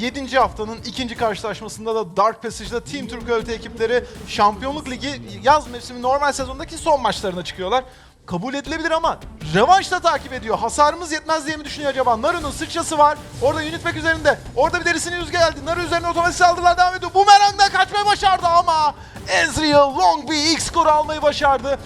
7. haftanın ikinci karşılaşmasında da Dark Passage'da Team Ölte ekipleri Şampiyonluk Ligi yaz mevsimi normal sezondaki son maçlarına çıkıyorlar. Kabul edilebilir ama revanş da takip ediyor. Hasarımız yetmez diye mi düşünüyor acaba? Naru'nun sıçrası var. Orada Unitback üzerinde. Orada bir derisini yüz geldi. Naru üzerine otomatik saldırılar devam ediyor. Boomerang'dan kaçmayı başardı ama Ezreal long bir ilk skoru almayı başardı.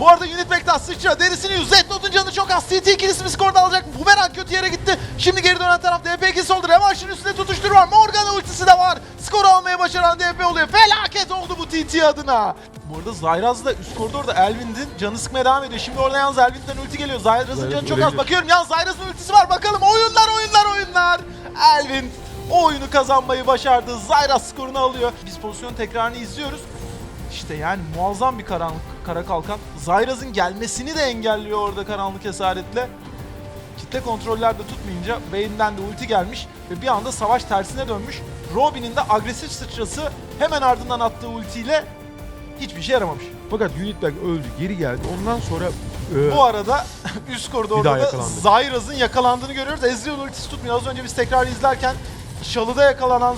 Bu arada Unitback'tan sıçra derisini yüz. Zetnot'un canı çok az. TT ikilisi bir skorda alacak. Boomerang kötü yere gitti. Şimdi geri dönen taraf DP2'si oldu. Revanşın üstüne tutuştur var. Morgana ultisi de var. Skor almaya başaran DP oluyor. Felaket oldu bu TT adına. Bu arada Zayraz da üst koridorda Elvin'in canı sıkmaya devam ediyor. Şimdi orada yalnız Elvin'den ulti geliyor. Zayraz'ın Zayraz canı çok az. Bakıyorum yalnız Zayraz'ın ultisi var. Bakalım oyunlar oyunlar oyunlar. Elvin o oyunu kazanmayı başardı. Zayraz skorunu alıyor. Biz pozisyon tekrarını izliyoruz. İşte yani muazzam bir karanlık kara kalkan. Zayraz'ın gelmesini de engelliyor orada karanlık esaretle. Kitle kontroller de tutmayınca Vayne'den de ulti gelmiş ve bir anda savaş tersine dönmüş. Robin'in de agresif sıçrası hemen ardından attığı ultiyle hiçbir şey yaramamış. Fakat Unitback öldü, geri geldi. Ondan sonra e, Bu arada üst koridorda da. Zayraz'ın yakalandığını görüyoruz. Ezreal ultisi tutmuyor. Az önce biz tekrar izlerken Şalı'da yakalanan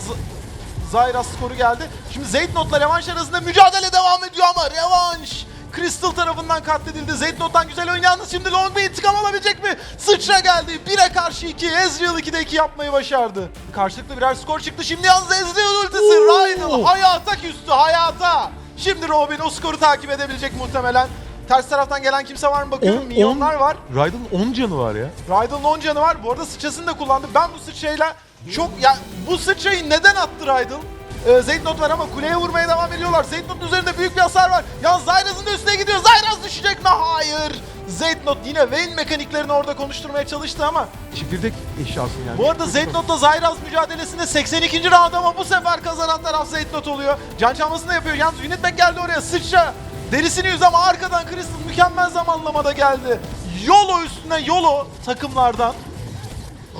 Zayraz skoru geldi. Şimdi Zeytnot'la revanş arasında mücadele devam ediyor ama revanş Crystal tarafından katledildi. Zeytnot'tan güzel oyun yalnız şimdi Long bir intikam alabilecek mi? Sıçra geldi. 1'e karşı 2. Ezreal 2'de 2 yapmayı başardı. Karşılıklı birer skor çıktı. Şimdi yalnız Ezreal ultisi. Rydal hayata küstü hayata. Şimdi Robin o skoru takip edebilecek muhtemelen. Ters taraftan gelen kimse var mı bakıyorum. On- Milyonlar on- var. Raid'ın 10 canı var ya. Rydal'ın 10 canı var. Bu arada sıçrasını da kullandı. Ben bu sıçrayla çok ya bu sıçrayı neden attı Rydal? Ee, Zeytnot var ama kuleye vurmaya devam ediyorlar. Zeytnot'un üzerinde büyük bir hasar var. Yalnız Zayraz'ın da üstüne gidiyor. Zayraz düşecek mi? Hayır. Zeytnot yine Vayne mekaniklerini orada konuşturmaya çalıştı ama Çekirdek eşyasını yani. bu arada Zeytnot'la Zayraz mücadelesinde 82. round ama bu sefer kazanan taraf Zeytnot oluyor. Can çalmasını da yapıyor. Yalnız Unitback geldi oraya sıçra. Derisini yüz ama arkadan Crystal mükemmel zamanlamada geldi. Yolo üstüne Yolo takımlardan.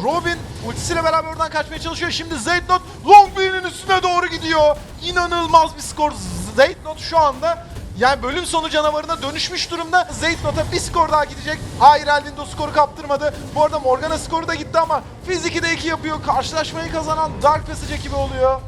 Robin ultisiyle beraber oradan kaçmaya çalışıyor. Şimdi Zeytnot Longbean'in üstüne doğru gidiyor. İnanılmaz bir skor. Zeytnot şu anda yani bölüm sonu canavarına dönüşmüş durumda. Zeytnot'a bir skor daha gidecek. Hayır Elvin de o skoru kaptırmadı. Bu arada Morgana skoru da gitti ama Fiziki de 2 yapıyor. Karşılaşmayı kazanan Dark Passage ekibi oluyor.